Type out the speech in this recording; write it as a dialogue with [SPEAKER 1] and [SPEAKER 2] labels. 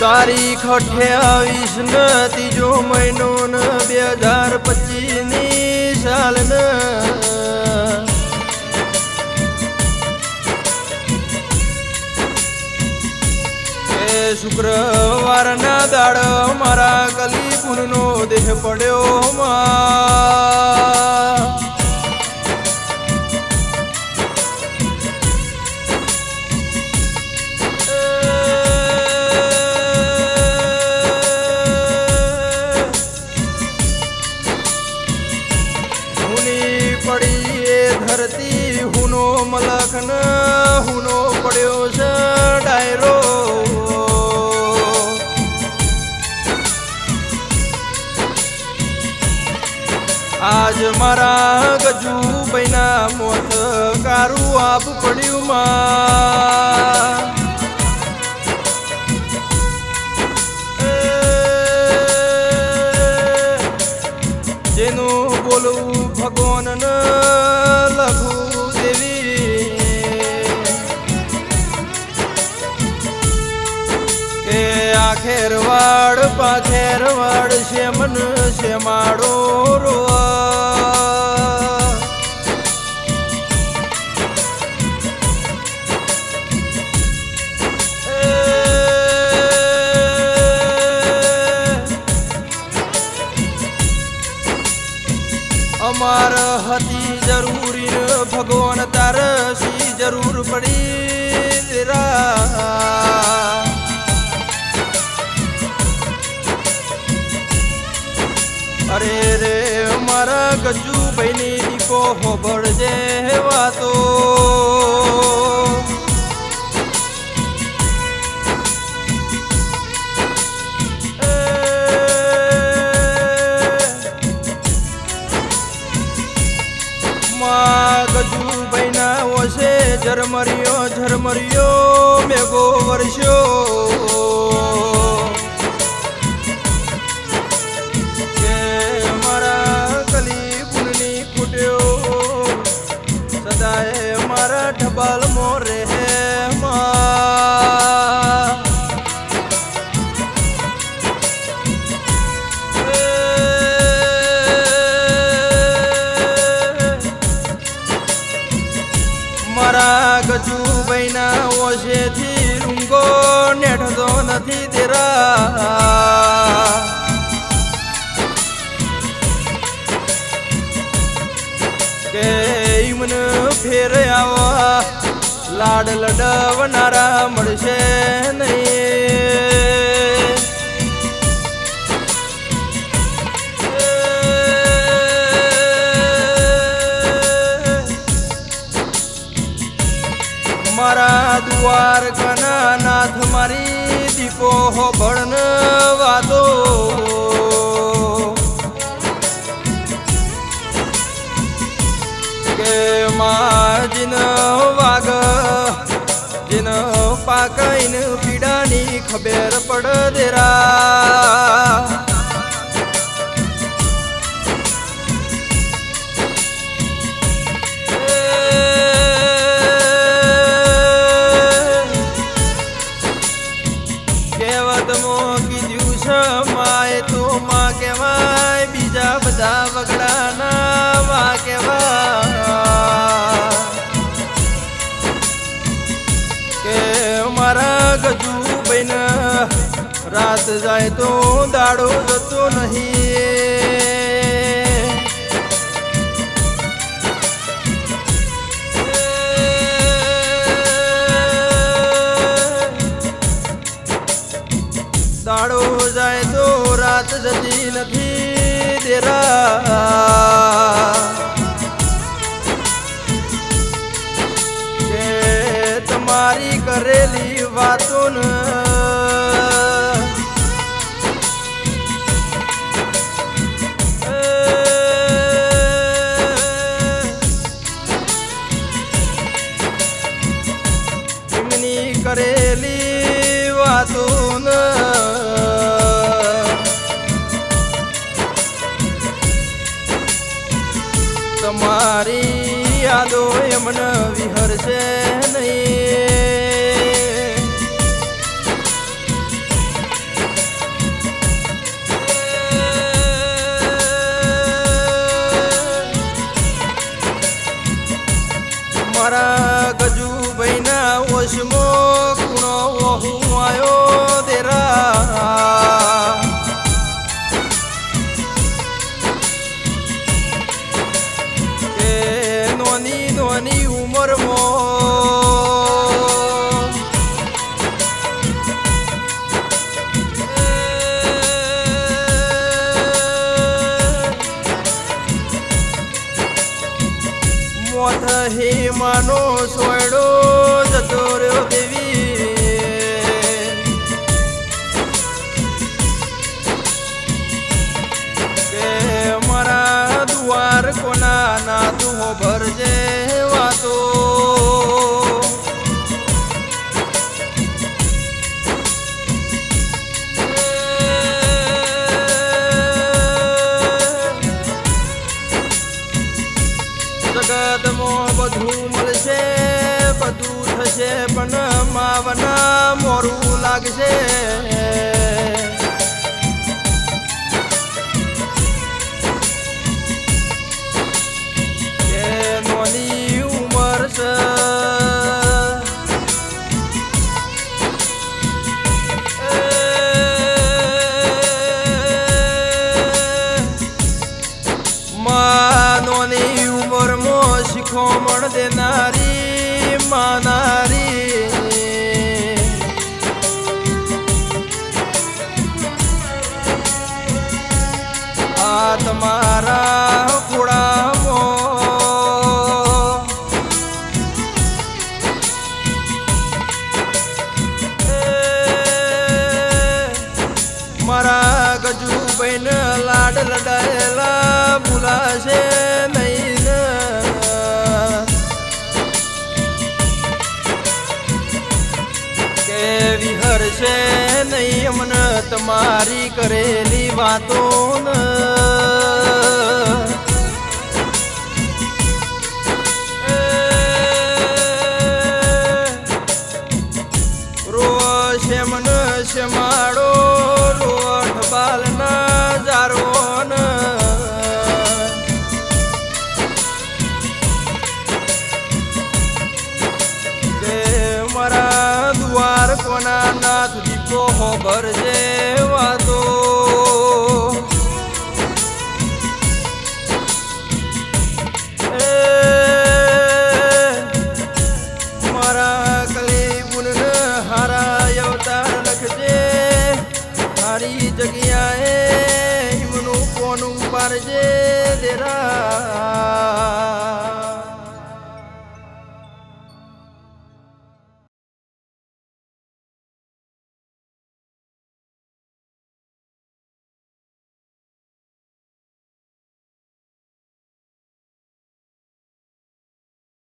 [SPEAKER 1] તારીખ અઠ્યાવીસ ન ત્રીજો મહિનો ન બે હજાર પચીસની સાલ ન. શુક્રવારના દાડ મારા કલી પૂનનો દેહ પડ્યો માં આજ મારા ગજુ બૈના મોત કારું આપ પડ્યું માં. જેનું બોલવું ભગવાન લખું દેવી. કે આખેરવાડ પાખેરવાડ છે મન છે માડો રોવા ઝરમરિયો મેઘો વર્ષો કે ઈમન ફેર આવા લાડ લડવનારા મળશે નહીં મારા મારી દીપો ભણ કે માજીન વાગ જીન પાકઈન પીડાની ખબર પડ દેરા રાત જાય તો દાડો જતો નહીં. દાડો જાય તો રાત જતી નથી દેરા. તમારી કરેલી વાતો વાતો તમારી યાદો એમને વિહરશે. મોથ હે માનો સોયડો જતો રહ્યો દેવી. કે મારા દુવાર કોના ના તું ભરજે. બધું મળશે બધું થશે પણ માવના મોરું લાગશે. લડાયેલા ભૂલાશે નહીં. કે વિહરશે નહીં તમારી કરેલી વાતો ને